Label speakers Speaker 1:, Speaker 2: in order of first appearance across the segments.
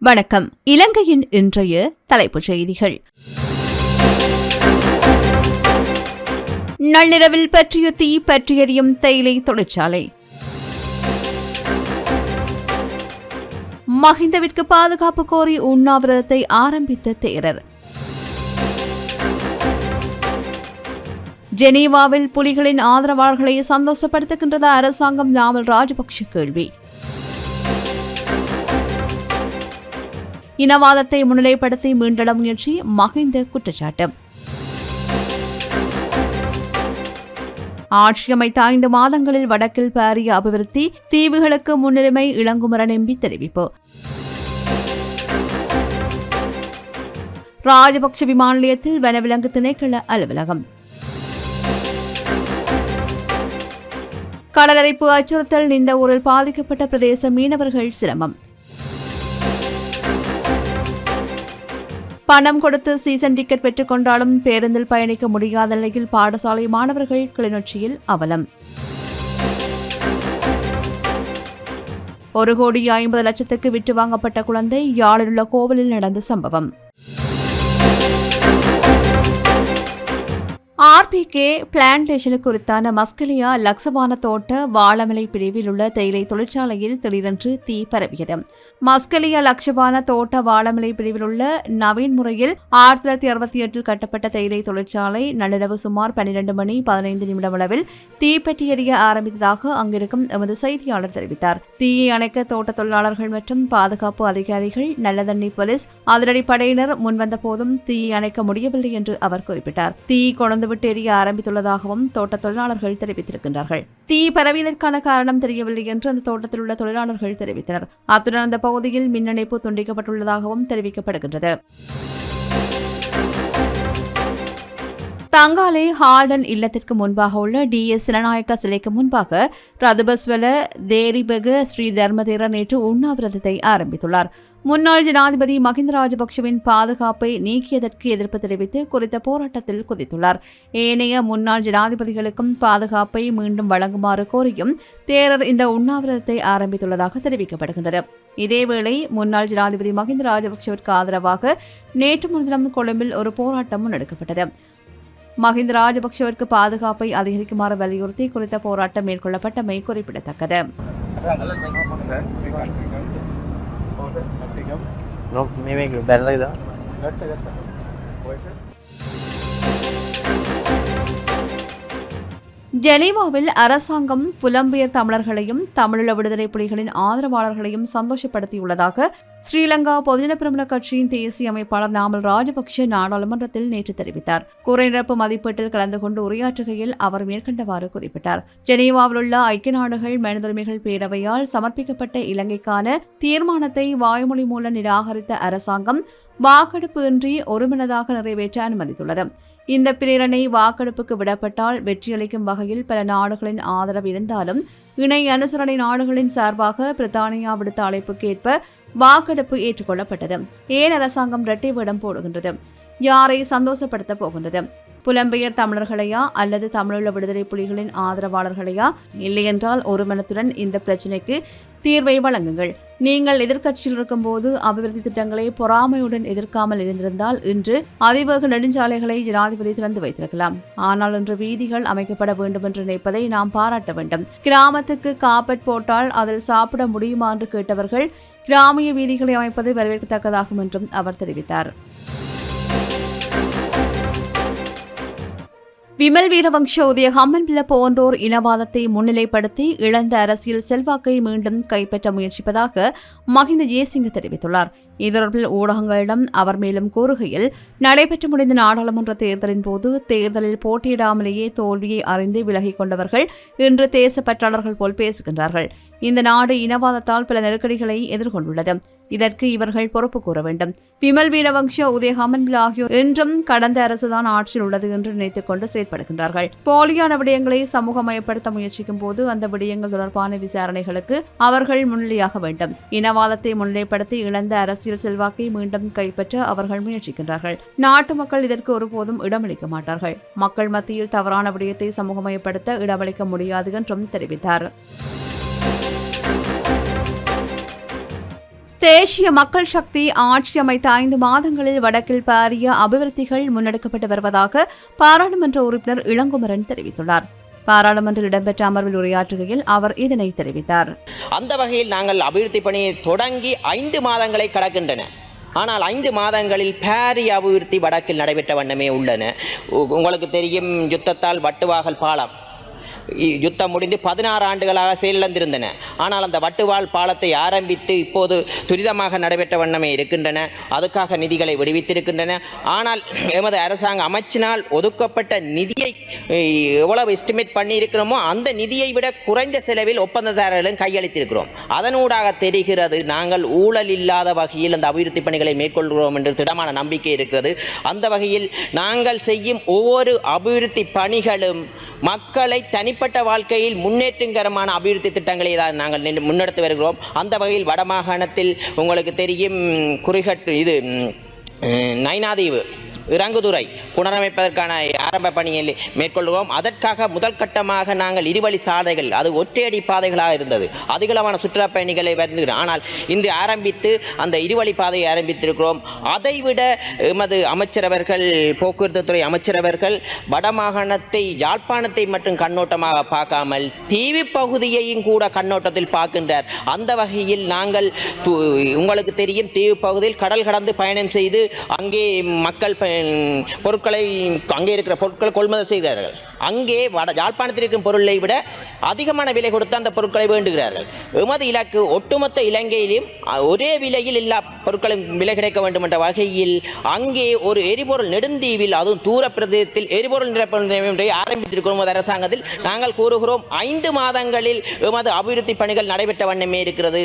Speaker 1: வணக்கம். இலங்கையின் இன்றைய தலைப்புச் செய்திகள். நள்ளிரவில் பற்றிய தீ பற்றியறியும் தேயிலை தொழிற்சாலை. மஹிந்தவிற்கு பாதுகாப்பு கோரி உண்ணாவிரதத்தை ஆரம்பித்த தேரர். ஜெனீவாவில் புலிகளின் ஆதரவாளர்களை சந்தோஷப்படுத்துகின்றது அரசாங்கம் நாமல் ராஜபக்ஷ கேள்வி. இனவாதத்தை முன்னிலைப்படுத்தி மீண்டெழ முயற்சி மகிந்த குற்றச்சாட்டு. ஆட்சி அமைத்த ஐந்து மாதங்களில் வடக்கில் பாரிய அபிவிருத்தி தீவுகளுக்கு முன்னுரிமை இளங்குமரன் எம்பி தெரிவிப்பு. ராஜபக்ஷ விமான நிலையத்தில் வனவிலங்கு திணைக்கள அலுவலகம். கடலரிப்பு அச்சுறுத்தல் இந்த ஊரில் பாதிக்கப்பட்ட பிரதேச மீனவர்கள் சிரமம். பணம் கொடுத்து சீசன் டிக்கெட் பெற்றுக்கொண்டாலும் பேருந்தில் பயணிக்க முடியாத நிலையில் பாடசாலை மாணவர்கள் கிளிநொச்சியில் அவலம். ஒரு கோடி ஐம்பது லட்சத்துக்கு விட்டு வாங்கப்பட்ட குழந்தை யாழிலுள்ள கோவிலில் நடந்த சம்பவம். ஆர்பிகே பிளான்டேஷனுக்கு குறித்தான மஸ்கலியா லக்சபான தோட்ட வாழமலை பிரிவில் உள்ள தேயிலை தொழிற்சாலையில் திடீரென்று தீ பரவியது. மஸ்கலியா லக்ஷபான தோட்ட வாழமலை பிரிவில் உள்ள நவீன் முறையில் ஆயிரத்தி தொள்ளாயிரத்தி அறுபத்தி எட்டில் கட்டப்பட்ட தேயிலை தொழிற்சாலை நள்ளிரவு சுமார் பன்னிரண்டு மணி பதினைந்து நிமிடம் அளவில் தீப்பெட்டி எறிய ஆரம்பித்ததாக அங்கிருக்கும் எமது செய்தியாளர் தெரிவித்தார். தீயை அணைக்க தோட்ட தொழிலாளர்கள் மற்றும் பாதுகாப்பு அதிகாரிகள் நல்லதண்ணி போலீஸ் அதிரடி படையினர் முன்வந்த போதும் தீயை அணைக்க முடியவில்லை என்று அவர் குறிப்பிட்டார். தீ கொண்டு தெரிய ஆரம்பித்துள்ளதாகவும் தோட்ட தொழிலாளர்கள் தெரிவித்திருக்கின்றார்கள். தீ பரவியதற்கான காரணம் தெரியவில்லை என்று அந்த தோட்டத்தில் உள்ள தொழிலாளர்கள் தெரிவித்தனர். அத்துடன் அந்த பகுதியில் மின் இணைப்பு துண்டிக்கப்பட்டுள்ளதாகவும் தெரிவிக்கப்படுகின்றது. தங்காலை ஹார்டன் இல்லத்திற்கு முன்பாக உள்ள டி. எஸ். சிலநாயக்க சிலைக்கு முன்பாக ரதுபஸ்வல தேரிபெக ஸ்ரீ தர்மதேர நேற்று உண்ணாவிரதத்தை ஆரம்பித்துள்ளார். முன்னாள் ஜனாதிபதி மஹிந்த ராஜபக்சவின் பாதுகாப்பை நீக்கியதற்கு எதிர்ப்பு தெரிவித்து குறித்த போராட்டத்தில் குதித்துள்ளார். ஏனைய முன்னாள் ஜனாதிபதிகளுக்கும் பாதுகாப்பை மீண்டும் வழங்குமாறு கோரியும் தேரர் இந்த உண்ணாவிரதத்தை ஆரம்பித்துள்ளதாக தெரிவிக்கப்படுகின்றது. இதேவேளை முன்னாள் ஜனாதிபதி மஹிந்த ராஜபக்சவிற்கு ஆதரவாக நேற்று முன்தினம் கொழும்பில் ஒரு போராட்டம் முன்னெடுக்கப்பட்டது. மஹிந்த ராஜபக்சவிற்கு பாதுகாப்பை அதிகரிக்குமாறு வலியுறுத்தி குறித்த போராட்டம் மேற்கொள்ளப்பட்டமை குறிப்பிடத்தக்கது.
Speaker 2: ನೋಟ್ ಮೇಮೇ ಬ್ಯಾನರ್ ಇದೆ
Speaker 1: ஜெனீவாவில் அரசாங்கம் புலம்பெயர் தமிழர்களையும் தமிழீழ விடுதலை புலிகளின் ஆதரவாளர்களையும் சந்தோஷப்படுத்தியுள்ளதாக ஸ்ரீலங்கா பொதுஜன பிரமுன கட்சியின் தேசிய அமைப்பாளர் நாமல் ராஜபக்ஷ நாடாளுமன்றத்தில் நேற்று தெரிவித்தார். குறைநிரப்பு மதிப்பீட்டில் கலந்து கொண்டு உரையாற்றுகையில் அவர் மேற்கண்டவாறு குறிப்பிட்டார். ஜெனீவாவில் உள்ள ஐக்கிய நாடுகள் மனிதுரிமைகள் பேரவையால் சமர்ப்பிக்கப்பட்ட இலங்கைக்கான தீர்மானத்தை வாய்மொழி மூலம் நிராகரித்த அரசாங்கம் வாக்கெடுப்பு இன்றி ஒருமனதாக நிறைவேற்ற அனுமதித்துள்ளது. இந்த பிரேரணை வாக்கெடுப்புக்கு விடப்பட்டால் வெற்றியளிக்கும் வகையில் பல நாடுகளின் ஆதரவு இருந்தாலும் இணை அனுசரணை நாடுகளின் சார்பாக பிரித்தானியா விடுத்த அழைப்புக்கு ஏற்ப வாக்கெடுப்பு ஏற்றுக்கொள்ளப்பட்டது. ஏன் அரசாங்கம் இரட்டை வேடம் போடுகின்றது? யாரை சந்தோஷப்படுத்தப் போகின்றது? புலம்பெயர் தமிழர்களையா அல்லது தமிழுள்ள விடுதலை புலிகளின் ஆதரவாளர்களையா? இல்லையென்றால் ஒரு மனத்துடன் இந்த பிரச்சினைக்கு தீர்வை வழங்குங்கள். நீங்கள் எதிர்க்கட்சியில் இருக்கும்போது அபிவிருத்தி திட்டங்களை பொறாமையுடன் எதிர்க்காமல் இருந்திருந்தால் இன்று அதிவேக நெடுஞ்சாலைகளை ஜனாதிபதி திறந்து வைத்திருக்கலாம். ஆனால் இன்று வீதிகள் அமைக்கப்பட வேண்டும் என்று நினைப்பதை நாம் பாராட்ட வேண்டும். கிராமத்துக்கு காப்பட் போட்டால் அதில் சாப்பிட முடியுமா என்று கேட்டவர்கள் கிராமிய வீதிகளை அமைப்பது வரவேற்கத்தக்கதாகும் என்றும் அவர் தெரிவித்தார். விமல் வீரவங்ஷ உதய ஹம்மன்பிள்ள போன்றோர் இனவாதத்தை முன்னிலைப்படுத்தி இழந்த அரசியல் செல்வாக்கை மீண்டும் கைப்பற்ற முயற்சிப்பதாக மஹிந்த ஜெயசிங் தெரிவித்துள்ளார். இதொடர்பில் ஊடகங்களிடம் அவர் மேலும் கூறுகையில் நடைபெற்று முடிந்த நாடாளுமன்ற தேர்தலின் போது தேர்தலில் போட்டியிடாமலேயே தோல்வியை அறிந்து விலகிக் கொண்டவர்கள் இன்று தேசப்பற்றாளர்கள் போல் பேசுகின்றார்கள். இந்த நாடு இனவாதத்தால் பல நெருக்கடிகளை எதிர்கொண்டுள்ளது. இதற்கு இவர்கள் பொறுப்பு கூற வேண்டும். பிமல் வீரவங்ஷ உதயகாமன் ஆகியோர் என்றும் கடந்த அரசுதான் ஆட்சியில் உள்ளது என்று நினைத்துக் கொண்டு செயற்படுகின்றார்கள். போலியான விடயங்களை சமூகமயப்படுத்த முயற்சிக்கும் போது அந்த விடயங்கள் தொடர்பான விசாரணைகளுக்கு அவர்கள் முன்னிலையாக வேண்டும். இனவாதத்தை முன்னிலைப்படுத்தி இழந்த அரசியல் அரசியல் செல்வாக்கை மீண்டும் கைப்பற்ற அவர்கள் முயற்சிக்கின்றார்கள். நாட்டு மக்கள் இதற்கு ஒருபோதும் இடமளிக்க மாட்டார்கள். மக்கள் மத்தியில் தவறான விடயத்தை சமூகமயப்படுத்த இடமளிக்க முடியாது என்றும் தெரிவித்தார். தேசிய மக்கள் சக்தி ஆட்சி அமைத்த ஐந்து மாதங்களில் வடக்கில் பாரிய அபிவிருத்திகள் முன்னெடுக்கப்பட்டு வருவதாக பாராளுமன்ற உறுப்பினர் இளங்குமரன் தெரிவித்துள்ளார். பாராளுமன்றில் இடம்பெற்ற அமர்வில் உரையாற்றுகையில் அவர் இதனை தெரிவித்தார்.
Speaker 3: அந்த வகையில் நாங்கள் அபிவிருத்தி பணியை தொடங்கி ஐந்து மாதங்களை கடக்கின்றன. ஆனால் ஐந்து மாதங்களில் பாரிய அபிவிருத்தி வடக்கில் நடைபெற்ற வண்ணமே உள்ளன. உ- உங்களுக்கு தெரியும் யுத்தத்தால் வட்டுவாகல் பாலம். யுத்தம் முடிந்து பதினாறு ஆண்டுகளாக செயலிழந்திருந்தன. ஆனால் அந்த வட்டுவால் பாலத்தை ஆரம்பித்து இப்போது துரிதமாக நடைபெற்ற வண்ணமே இருக்கின்றன. அதுக்காக நிதிகளை விடுவித்திருக்கின்றன. ஆனால் எமது அரசாங்க அமைச்சினால் ஒதுக்கப்பட்ட நிதியை எவ்வளவு எஸ்டிமேட் பண்ணியிருக்கிறோமோ அந்த நிதியை விட குறைந்த செலவில் ஒப்பந்ததாரர்களும் கையளித்திருக்கிறோம். அதனூடாக தெரிகிறது நாங்கள் ஊழல் இல்லாத வகையில் அந்த அபிவிருத்தி பணிகளை மேற்கொள்கிறோம் என்று திடமான நம்பிக்கை இருக்கிறது. அந்த வகையில் நாங்கள் செய்யும் ஒவ்வொரு அபிவிருத்தி பணிகளும் மக்களை தனிப்பட்ட வாழ்க்கையில் முன்னேற்றங்கரமான அபிவிருத்தி திட்டங்களை தான் நாங்கள் நின்று- முன்னெடுத்து வருகிறோம். அந்த வகையில் வடமாகாணத்தில் உங்களுக்கு தெரியும் குறிகட்டு இது நைனாதீவு இறங்குதுறை புனரமைப்பதற்கான ஆரம்ப பணியை மேற்கொள்கிறோம் அதற்காக முதல் கட்டமாக நாங்கள் இருவழி சாலைகள் அது ஒற்றையடி பாதைகளாக இருந்தது. அதிகளவான சுற்றுலா பயணிகளை வருந்துகிறோம் ஆனால் இன்று ஆரம்பித்து அந்த இருவழி பாதையை ஆரம்பித்திருக்கிறோம். அதைவிட எமது அமைச்சரவர்கள் போக்குவரத்து துறை அமைச்சரவர்கள் வடமாகாணத்தை யாழ்ப்பாணத்தை மட்டும் கண்ணோட்டமாக பார்க்காமல் தீவு பகுதியையும் கூட கண்ணோட்டத்தில் பார்க்கின்றார். அந்த வகையில் நாங்கள் உங்களுக்கு தெரியும் தீவு பகுதியில் கடல் கடந்து பயணம் செய்து அங்கே மக்கள் பொருட்களை அங்கே இருக்கிற பொருட்களை கொள்முதல் செய்கிறார்கள். அங்கே வட யாழ்ப்பாணத்தில் இருக்கும் பொருளை விட அதிகமான விலை கொடுத்து அந்த பொருட்களை வேண்டுகிறார்கள். எமது இலக்கு ஒட்டுமொத்த இலங்கையிலும் ஒரே விலையில் எல்லா பொருட்களும் விலை கிடைக்க வேண்டும் என்ற வகையில் அங்கே ஒரு எரிபொருள் நெடுந்தீவில் அதுவும் தூர பிரதேசத்தில் எரிபொருள் நிரப்பை ஆரம்பித்திருக்கிறோம் எமது அரசாங்கத்தில் நாங்கள் கூறுகிறோம். ஐந்து மாதங்களில் எமது அபிவிருத்தி பணிகள் நடைபெற்ற வண்ணமே இருக்கிறது.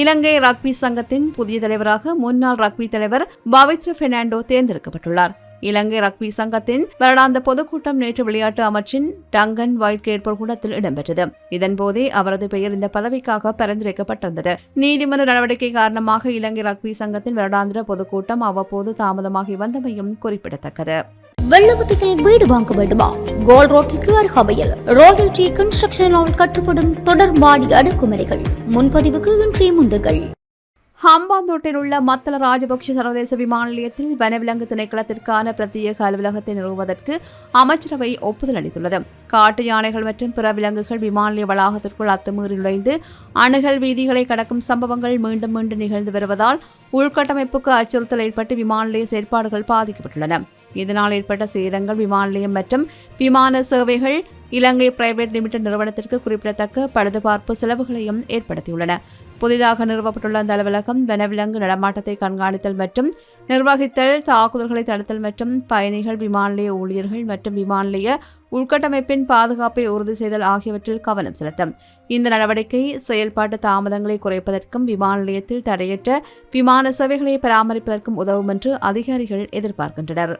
Speaker 1: இலங்கை ரக்பி சங்கத்தின் புதிய தலைவராக முன்னாள் ரக்பி தலைவர் பவித்ர பெர்னாண்டோ தேர்ந்தெடுக்கப்பட்டுள்ளார். இலங்கை ரக்பி சங்கத்தின் வருடாந்த பொதுக்கூட்டம் நேற்று விளையாட்டு அமைச்சின் டங்கன் வைட் கேட்போர் கூடத்தில் இடம்பெற்றது. இதன்போதே அவரது பெயர் இந்த பதவிக்காக பரிந்துரைக்கப்பட்டிருந்தது. நீதிமன்ற நடவடிக்கை காரணமாக இலங்கை ரக்பி சங்கத்தின் வருடாந்திர பொதுக்கூட்டம் அவ்வப்போது தாமதமாகி வந்தமையும் குறிப்பிடத்தக்கது.
Speaker 4: வெள்ளவத்தையில் வீடு வாங்க வேண்டுமா? கோல் ரோட்டிற்கு அருகாமையில் ராயல் டி கன்ஸ்ட்ரக்ஷனால் கட்டுப்படும் தொடர் மாடி அடுக்குமுறைகள் முன்பதிவுக்கு இன்றைய முந்துகள்.
Speaker 1: ஹம்பாந்தோட்டில் உள்ள மத்தள ராஜபக்ஷ சர்வதேச விமான நிலையத்தில் வனவிலங்கு திணைக்களத்திற்கான பிரத்யேக அலுவலகத்தை நிறுவுவதற்கு அமைச்சரவை ஒப்புதல் அளித்துள்ளது. காட்டு யானைகள் மற்றும் பிற விலங்குகள் விமான நிலைய வளாகத்திற்குள் அத்துமீறி நுழைந்து அணுகல் வீதிகளை கடக்கும் சம்பவங்கள் மீண்டும் மீண்டும் நிகழ்ந்து வருவதால் உள்கட்டமைப்புக்கு அச்சுறுத்தல் ஏற்பட்டு விமான நிலைய செயற்பாடுகள் பாதிக்கப்பட்டுள்ளன. இதனால் ஏற்பட்ட சேதங்கள் விமான நிலையம் மற்றும் விமான சேவைகள் இலங்கை பிரைவேட் லிமிடெட் நிறுவனத்திற்கு குறிப்பிடத்தக்க பழுதுபார்ப்பு செலவுகளையும் ஏற்படுத்தியுள்ளன. புதிதாக நிறுவப்பட்டுள்ள அந்த அலுவலகம் வனவிலங்கு நடமாட்டத்தை கண்காணித்தல் மற்றும் நிர்வகித்தல் தாக்குதல்களை தடுத்தல் மற்றும் பயணிகள் விமான நிலைய ஊழியர்கள் மற்றும் விமான நிலைய உள்கட்டமைப்பின் பாதுகாப்பை உறுதி செய்தல் ஆகியவற்றில் கவனம் செலுத்தும். இந்த நடவடிக்கை செயல்பாட்டு தாமதங்களை குறைப்பதற்கும் விமான நிலையத்தில் தடையற்ற விமான சேவைகளை பராமரிப்பதற்கும் உதவும் என்று அதிகாரிகள் எதிர்பார்க்கின்றனர்.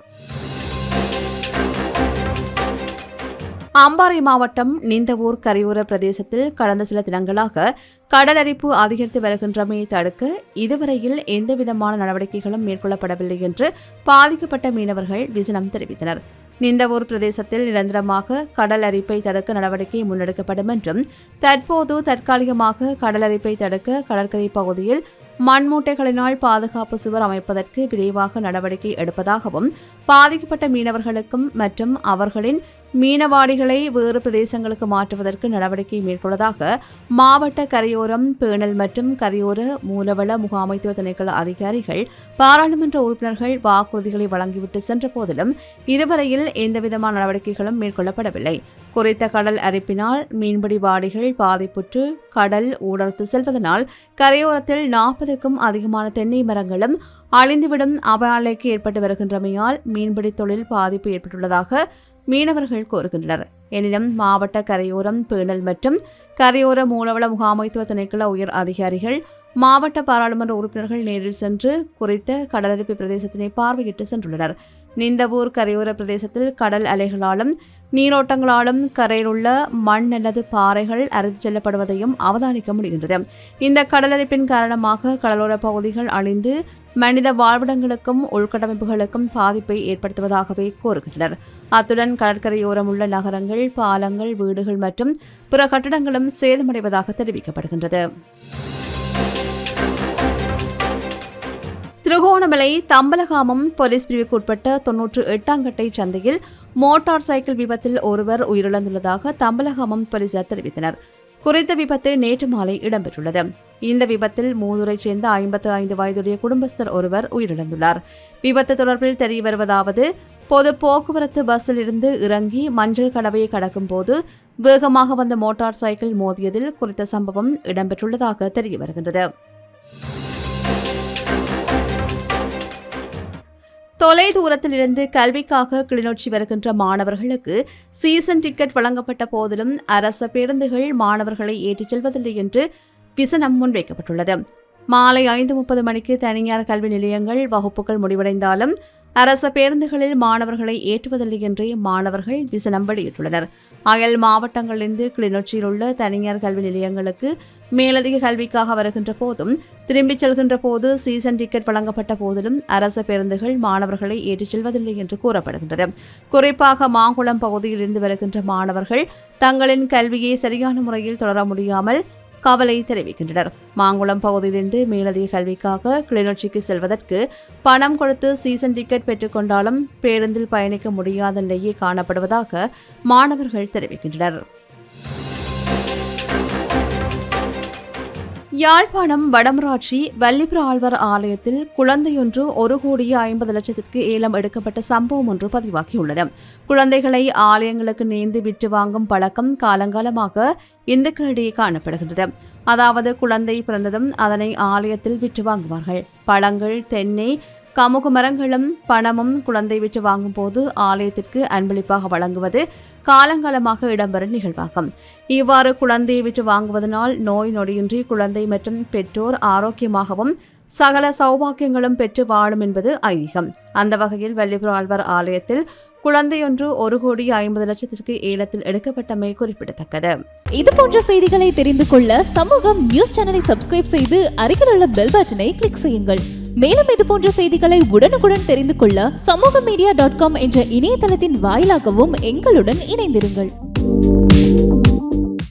Speaker 1: அம்பாறை மாவட்டம் நிந்தவூர் கரையோர பிரதேசத்தில் கடந்த சில தினங்களாக கடலரிப்பு அதிகரித்து வருகின்றமையை தடுக்க இதுவரையில் எந்தவிதமான நடவடிக்கைகளும் மேற்கொள்ளப்படவில்லை என்று பாதிக்கப்பட்ட மீனவர்கள் விசனம் தெரிவித்தனர். நிந்தவூர் பிரதேசத்தில் நிரந்தரமாக கடல் அரிப்பை தடுக்க நடவடிக்கை முன்னெடுக்கப்படும் என்றும் தற்போது தற்காலிகமாக கடல் அரிப்பை தடுக்க கடற்கரை பகுதியில் மண்மூட்டைகளினால் பாதுகாப்பு சுவர் அமைப்பதற்கு விரைவாக நடவடிக்கை எடுப்பதாகவும் பாதிக்கப்பட்ட மீனவர்களுக்கும் மற்றும் அவர்களின் மீனவாடிகளை வேறு பிரதேசங்களுக்கு மாற்றுவதற்கு நடவடிக்கை மேற்கொள்வதாக மாவட்ட கரையோரம் பேணல் மற்றும் கரையோர மூலவள முகாமைத்துவ திணைக்கள அதிகாரிகள் பாராளுமன்ற உறுப்பினர்கள் வாக்குறுதிகளை வழங்கிவிட்டு சென்ற போதிலும் இதுவரையில் எந்தவிதமான நடவடிக்கைகளும் மேற்கொள்ளப்படவில்லை. குறித்த கடல் அரிப்பினால் மீன்பிடி வாடிகள் பாதிப்புற்று கடல் ஊடர்த்து செல்வதனால் கரையோரத்தில் நாற்பதுக்கும் அதிகமான தென்னை மரங்களும் அழிந்துவிடும் அபாயக்கு ஏற்பட்டு வருகின்றமையால் மீன்பிடி தொழில் பாதிப்பு ஏற்பட்டுள்ளதாக மீனவர்கள் கோருகின்றனர் எனினும் மாவட்ட கரையோரம் பேணல் மற்றும் கரையோர மூலவள முகாமைத்துவ திணைக்கள உயர் அதிகாரிகள் மாவட்ட பாராளுமன்ற உறுப்பினர்கள் நேரில் சென்று குறித்த கடலரிப்பு பிரதேசத்தினை பார்வையிட்டு சென்றுள்ளனர். நிந்தவூர் கரையோர பிரதேசத்தில் கடல் அலைகளாலும் நீரோட்டங்களாலும் கரையில் உள்ள மண் அல்லது பாறைகள் அறுத்து செல்லப்படுவதையும் அவதானிக்க முடிகின்றது. இந்த கடலரிப்பின் காரணமாக கடலோர பகுதிகள் அழிந்து மனித வாழ்விடங்களுக்கும் உள்கட்டமைப்புகளுக்கும் பாதிப்பை ஏற்படுத்துவதாகவே கூறுகின்றனர். அத்துடன் கடற்கரையோரம் உள்ள நகரங்கள் பாலங்கள் வீடுகள் மற்றும் பிற கட்டடங்களும் சேதமடைவதாக தெரிவிக்கப்படுகின்றது. திருகோணமலை தம்பலகாமம் போலீஸ் பிரிவுக்குட்பட்ட தொன்னூற்று எட்டாம் கட்டை சந்தையில் மோட்டார் சைக்கிள் விபத்தில் ஒருவர் உயிரிழந்துள்ளதாக தம்பலகாமம் போலீசார் தெரிவித்தனர். குறித்த விபத்து நேற்று மாலை இடம்பெற்றுள்ளது. இந்த விபத்தில் மூதூரைச் சேர்ந்த ஐம்பத்து ஐந்து வயதுடைய குடும்பஸ்தர் ஒருவர் உயிரிழந்துள்ளார். விபத்து தொடர்பில் தெரிய வருவதாவது பொது போக்குவரத்து பஸ்ஸில் இருந்து இறங்கி மஞ்சள் கடவையை கடக்கும் போது வேகமாக வந்த மோட்டார் சைக்கிள் மோதியதில் குறித்த சம்பவம் இடம்பெற்றுள்ளதாக தெரிய வருகின்றது தொலை தூரத்திலிருந்து கல்விக்காக கிளிநொச்சி வருகின்ற மாணவர்களுக்கு சீசன் டிக்கெட் வழங்கப்பட்ட போதிலும் அரச பேருந்துகள் மாணவர்களை ஏற்றிச் செல்வதில்லை என்று விசனம் முன்வைக்கப்பட்டுள்ளது. மாலை ஐந்து முப்பது மணிக்கு தனியார் கல்வி நிலையங்கள் வகுப்புகள் முடிவடைந்தாலும் அரச பேருந்துகளில் மாணவர்களை ஏற்றுவதில்லை என்றே மாணவர்கள் விசனம் வெளியிட்டுள்ளனர். அயல் மாவட்டங்களிலிருந்து கிளிநொச்சியில் உள்ள தனியார் கல்வி நிலையங்களுக்கு மேலதிக கல்விக்காக வருகின்ற போதும் திரும்பிச் செல்கின்ற போது சீசன் டிக்கெட் வழங்கப்பட்ட போதிலும் அரச பேருந்துகள் மாணவர்களை ஏற்றிச் செல்வதில்லை என்று கூறப்படுகின்றது. குறிப்பாக மாங்குளம் பகுதியிலிருந்து வருகின்ற மாணவர்கள் தங்களின் கல்வியை சரியான முறையில் தொடர முடியாமல் கவலை தெரிவிக்கின்றனர். மாங்குளம் பகுதியிலிருந்து மேலதிக கல்விக்காக கிளிநொச்சிக்கு செல்வதற்கு பணம் கொடுத்து சீசன் டிக்கெட் பெற்றுக்கொண்டாலும் பேருந்தில் பயணிக்க முடியாத நிலையே காணப்படுவதாக மாணவர்கள் தெரிவிக்கின்றனர். யாழ்ப்பாணம் வடமராட்சி வல்லிபுர ஆழ்வார் ஆலயத்தில் குழந்தையொன்று ஒரு கோடியே ஐம்பது லட்சத்திற்கு ஏலம் எடுக்கப்பட்ட சம்பவம் ஒன்று பதிவாகியுள்ளது. குழந்தைகளை ஆலயங்களுக்கு நேர்ந்து விட்டு வாங்கும் பழக்கம் காலங்காலமாக இந்துக்களிடையே காணப்படுகின்றது. அதாவது குழந்தை பிறந்ததும் அதனை ஆலயத்தில் விற்று வாங்குவார்கள். பழங்கள் தென்னை கமுக மரங்களும் பணமும் குழந்தை விட்டு வாங்கும்போது ஆலயத்திற்கு அன்பளிப்பாக வழங்குவது காலங்காலமாக இடம்பெறும் நிகழ்வாகும். இவ்வாறு குழந்தையை விட்டு வாங்குவதனால் நோய் நொடியின்றி குழந்தை மற்றும் பெற்றோர் ஆரோக்கியமாகவும் சகல சௌபாக்கியங்களும் பெற்று வாழும் என்பது ஐதீகம். அந்த வகையில் வள்ளிபுர ஆழ்வார் ஆலயத்தில் குழந்தையொன்று ஒரு கோடி ஐம்பது லட்சத்திற்கு ஏலத்தில் எடுக்கப்பட்டமை குறிப்பிடத்தக்கது.
Speaker 5: இது போன்ற செய்திகளை தெரிந்து கொள்ள சமூகம் நியூஸ் சேனலை சப்ஸ்கிரைப் செய்து அருகில் உள்ள பெல் பட்டனை கிளிக் செய்யுங்கள். மேலும் இது போன்ற செய்திகளை உடனுக்குடன் தெரிந்து கொள்ள சமூக மீடியா டாட் காம் என்ற இணையதளத்தின் வாயிலாகவும் எங்களுடன் இணைந்திருங்கள்.